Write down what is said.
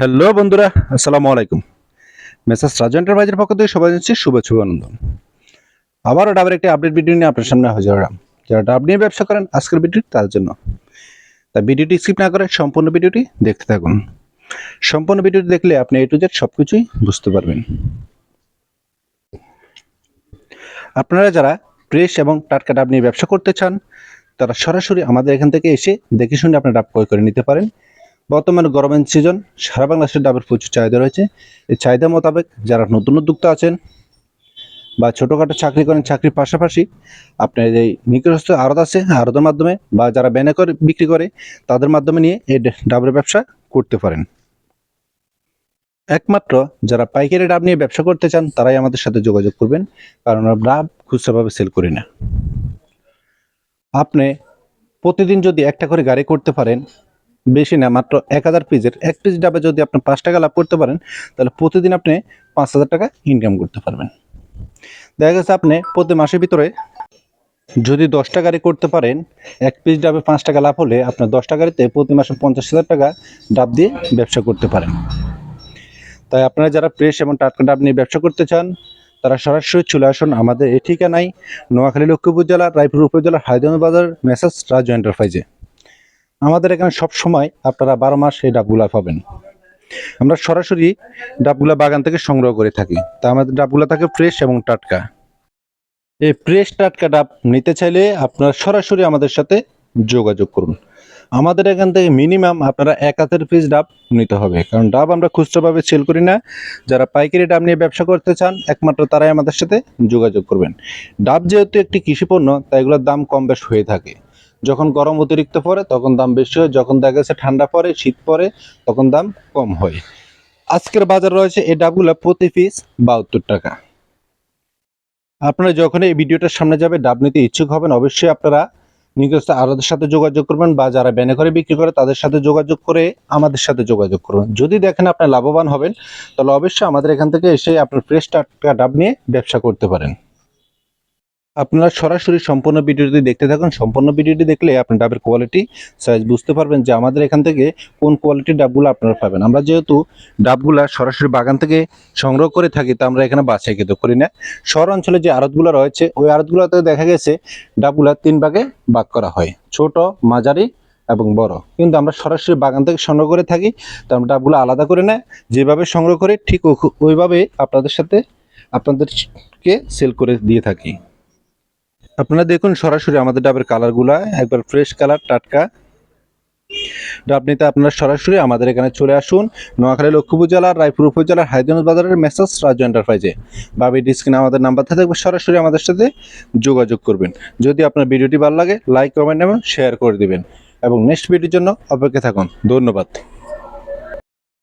Hello বন্ধুরা, আসসালামু আলাইকুম। মেসাস রাজু এন্টারপ্রাইজের পক্ষ থেকে সবাই জানাচ্ছি শুভেচ্ছা অভিনন্দন। আবারও ডাবের একটি আপডেট ভিডিও নিয়ে আপনার সামনে হাজির হলাম। যারা ডাব নিয়ে ব্যবসা করেন, আজকের ভিডিওটি তার জন্য। তা ভিডিওটি স্কিপ না করে সম্পূর্ণ ভিডিওটি দেখতে থাকুন। সম্পূর্ণ ভিডিওটি দেখলে আপনি এ টু জেড সব কিছুই বুঝতে পারবেন। আপনারা যারা ফ্রেশ এবং টাটকা ডাব নিয়ে ব্যবসা করতে চান, তারা সরাসরি আমাদের এখান থেকে এসে দেখে শুনে আপনার ডাব ক্রয় করে নিতে পারেন। বর্তমানে গরমের সিজন সারা বাংলাদেশের ডাবের প্রচুর চাহিদা রয়েছে। এই চাহিদা মোতাবেক যারা নতুন উদ্যোক্তা আছেন বা ছোটোখাটো চাকরি করেন, চাকরির পাশাপাশি আপনার এই নিকটস্থ আড়ত আছে, আড়তের মাধ্যমে বা যারা ব্যানে করে, বিক্রি করে, তাদের মাধ্যমে নিয়ে এই ডাবের ব্যবসা করতে পারেন। একমাত্র যারা পাইকারি ডাব নিয়ে ব্যবসা করতে চান, তারাই আমাদের সাথে যোগাযোগ করবেন, কারণ আমরা ডাব খুচরাভাবে সেল করি না। আপনি প্রতিদিন যদি একটা করে গাড়ি করতে পারেন বেশি না, মাত্র এক হাজার পিসের এক পিস ডাবে যদি আপনি পাঁচ টাকা লাভ করতে পারেন, তাহলে প্রতিদিন আপনি পাঁচ হাজার টাকা ইনকাম করতে পারবেন। দেখা গেছে আপনি প্রতি মাসের ভিতরে যদি দশটা গাড়ি করতে পারেন, এক পিস ডাবে পাঁচ টাকা লাভ হলে আপনার দশটা গাড়িতে প্রতি মাসে পঞ্চাশ হাজার টাকা ডাব দিয়ে ব্যবসা করতে পারেন। তাই আপনারা যারা ফ্রেশ এবং টাটকা ডাব নিয়ে ব্যবসা করতে চান, তারা সরাসরি চলে আসুন আমাদের এই ঠিকানায়, নোয়াখালী লক্ষ্মীপুর জেলা, রায়পুর উপজেলার হায়দ্রাবাদ বাজার মেসাজ রাজু এন্টারপ্রাইজে আমাদের এখানে সব সময় আপনারা বারো মাস এই ডাবগুলা পাবেন। আমরা সরাসরি ডাবগুলা বাগান থেকে সংগ্রহ করে থাকি। তা আমাদের ডাবগুলা থাকে ফ্রেশ এবং টাটকা। এই ফ্রেশ টাটকা ডাব নিতে চাইলে আপনারা সরাসরি আমাদের সাথে যোগাযোগ করুন। আমাদের এখান থেকে মিনিমাম আপনারা এক হাতের পিস ডাব নিতে হবে। কারণ ডাব আমরা খুচরাভাবে সেল করি না। যারা পাইকারি ডাব নিয়ে ব্যবসা করতে চান, একমাত্র তারাই আমাদের সাথে যোগাযোগ করবেন। ডাব যেহেতু একটি কৃষি পণ্য তাই এগুলোর দাম কম বেশ হয়ে থাকে। যখন গরম অতিরিক্ত পড়ে, তখন দাম বেশি হয়। যখন দেখা গেছে ঠান্ডা পড়ে, শীত পড়ে, তখন দাম কম হয়। আজকের বাজার রয়েছে এই ডাবগুলো প্রতি পিস বাহাত্তর টাকা। আপনারা যখন এই ভিডিওটার সামনে যাবে, ডাব নিতে ইচ্ছুক হবেন, অবশ্যই আপনারা নিকটস্থ আরদের সাথে যোগাযোগ করবেন বা যারা ব্যানে করে বিক্রি করে, তাদের সাথে যোগাযোগ করে আমাদের সাথে যোগাযোগ করবেন যদি দেখেন আপনার লাভবান হবেন, তাহলে অবশ্যই আমাদের এখান থেকে এসে আপনার ফ্রেশ টাটকা ডাব নিয়ে ব্যবসা করতে পারেন। আপনারা সরাসরি সম্পূর্ণ ভিডিওটি দেখতে থাকুন। সম্পূর্ণ ভিডিওটি দেখলে আপনি ডাবের কোয়ালিটি সাইজ বুঝতে পারবেন যে আমাদের এখান থেকে কোন কোয়ালিটির ডাবগুলো আপনারা পাবেন। আমরা যেহেতু ডাবগুলা সরাসরি বাগান থেকে সংগ্রহ করে থাকি, তা আমরা এখানে বাছাই কিন্তু করি না। শহর অঞ্চলে যে আড়তগুলো রয়েছে, ওই আড়তগুলোতে দেখা গেছে ডাবগুলা তিন ভাগে ভাগ করা হয়, ছোট, মাঝারি এবং বড়। কিন্তু আমরা সরাসরি বাগান থেকে সংগ্রহ করে থাকি, তো আমরা ডাবগুলো আলাদা করে নেয় যেভাবে সংগ্রহ করে, ঠিক ওইভাবে আপনাদের সাথে আপনাদেরকে সেল করে দিয়ে থাকি। আপনারা দেখুন সরাসরি আমাদের ডাবের কালারগুলা, একবার ফ্রেশ কালার টাটকা। ডাব নিতে আপনারা সরাসরি আমাদের এখানে চলে আসুন, নোয়াখালী লক্ষ্মীপুর জেলার, রায়পুর উপজেলার, হায়দ্রাবাদ বাজারের মেসাজ রাজু এন্টারপ্রাইজে বাবি ডিসক্রিনে আমাদের নাম্বার থাকবে সরাসরি আমাদের সাথে যোগাযোগ করবেন। যদি আপনার ভিডিওটি ভালো লাগে লাইক কমেন্ট এবং শেয়ার করে দিবেন। এবং নেক্সট ভিডিওর জন্য অপেক্ষা থাকুন। ধন্যবাদ।